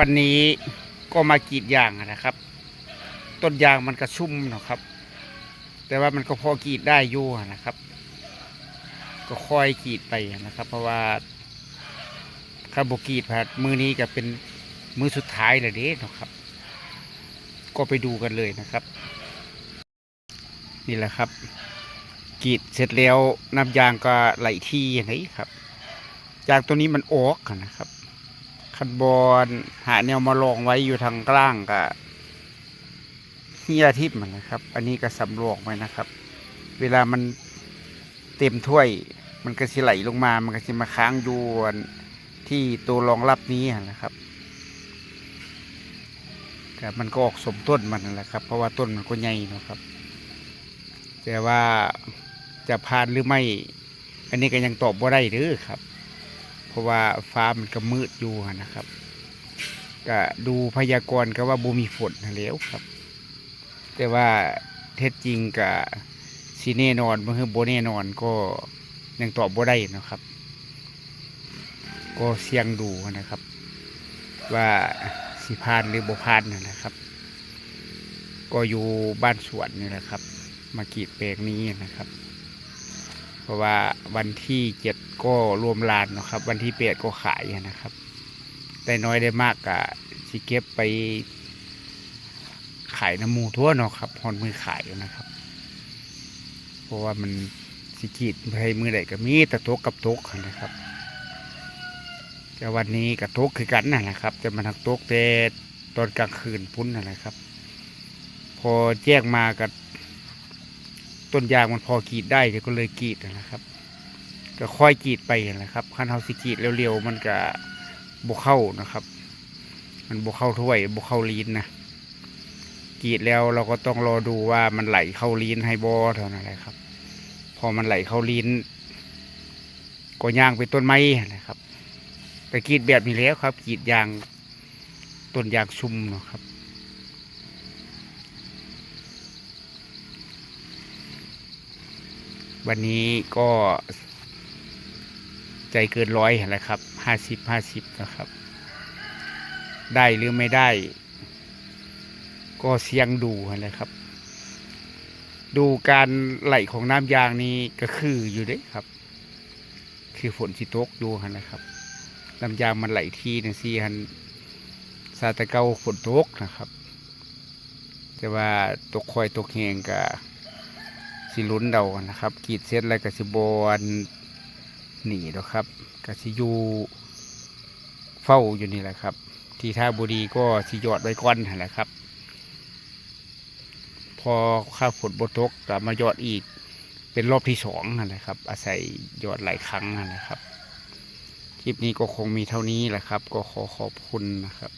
วันนี้ก็มากรีดยางนะครับ ต้นยางมันกระชุ่มนะครับ แต่ว่ามันก็พอกรีดได้อยู่นะครับ ก็ค่อยกรีดไปนะครับ เพราะว่าคาร์บกรีดพัดมือนี้ก็เป็นมือสุดท้ายเลยเด้นะครับ ก็ไปดูกันเลยนะครับ นี่แหละครับกรีดเสร็จแล้วน้ำยางก็ไหลที่อย่างนี้ครับยางตัวนี้มันออกนะครับ คันบอลหาแนวมาลองไว้อยู่ทางกลางกับเฮียทิพมันนะครับ อันนี้ก็สำรวงไว้นะครับ เวลามันเต็มถ้วย มันก็สิไหลลงมา มันก็สิมาค้างอยู่ที่ตัวรองรับนี้นะครับแต่มันก็ออกสมต้นมันนั่นแหละครับ เพราะว่าต้นมันก็ใหญ่นะครับ แต่ว่าจะผ่านหรือไม่ อันนี้ก็ยังตอบว่าได้หรือครับ เพราะว่าฟ้ามันก็มืดอยู่นะครับ ก็ดูพยากรณ์ก็ว่าบูมีฝนแล้วครับ แต่ว่าเท็จจริงกับสีแน่นอนเมื่อโบแน่นอนก็ยังตอบบ่ได้นะครับ ก็เสี่ยงดูนะครับ ว่าสิพานหรือโบพานนะครับ ก็อยู่บ้านสวนนี่แหละครับ มากรีดแปลงนี้นะครับ เพราะว่าวันที่เจ็ดก็รวมลานนะครับ วันที่แปดก็ขายนะครับ ได้น้อยได้มากกะสิเก็บไป ขายน้ำมูทั่วเนาะครับฮอนมือขายนะครับ เพราะว่ามันสิกรีดไปมือใดก็มีแต่โตกับโต๊ะนะครับแต่วันนี้กับโต๊ะคือกันนั่นแหละครับ จะมาทางโต๊ะแต่ตอนกลางคืนพุ่นนั่นแหละครับ พอแจ้งมากับ ต้นยางมันพอกรีดได้เดี๋ยวก็เลยกรีดนะครับ ก็ค่อยกรีดไปนะครับขั้นเฮาสิกรีดเร็วๆมันก็บกเข้านะครับ มันบกเข้าถ้วยบกเข้าลีนนะกรีดแล้วเราก็ต้องรอดูว่ามันไหลเข้าลีนให้บอเท่านั้นแหละครับ พอมันไหลเข้าลีนก็ยางไปต้นไม้นะครับแต่กรีดแบบนี้แล้วครับกรีดยางต้นยางชุ่มนะครับ วันนี้ก็ใจเกินร้อยแหละครับห้าสิบห้าสิบนะครับ ได้หรือไม่ได้ ก็เสียงดูแหละครับ ดูการไหลของน้ำยางนี้ก็คืออยู่ด้วยครับ คือฝนสิตกอยู่หันะครับน้ำยางมันไหลทีนึงสี่หันซาตะเกาฝนตกนะครับ แต่ว่าตกคอยตกแหงกับ สิลุ้นเดานะครับกีดเสร็จแล้วก็สิบอนหนีแล้วครับก็สิยูเฝ้าอยู่นี่แหละครับ ที่ท่าบุรีก็สิยอดไว้ก้อนนั่นแหละครับ พอข้าฝนบตกก็มายอดอีก เป็นรอบที่สองนั่นแหละครับ อาศัยยอดหลายครั้งนั่นแหละครับคลิปนี้ก็คงมีเท่านี้แหละครับ ก็ขอขอบคุณนะครับ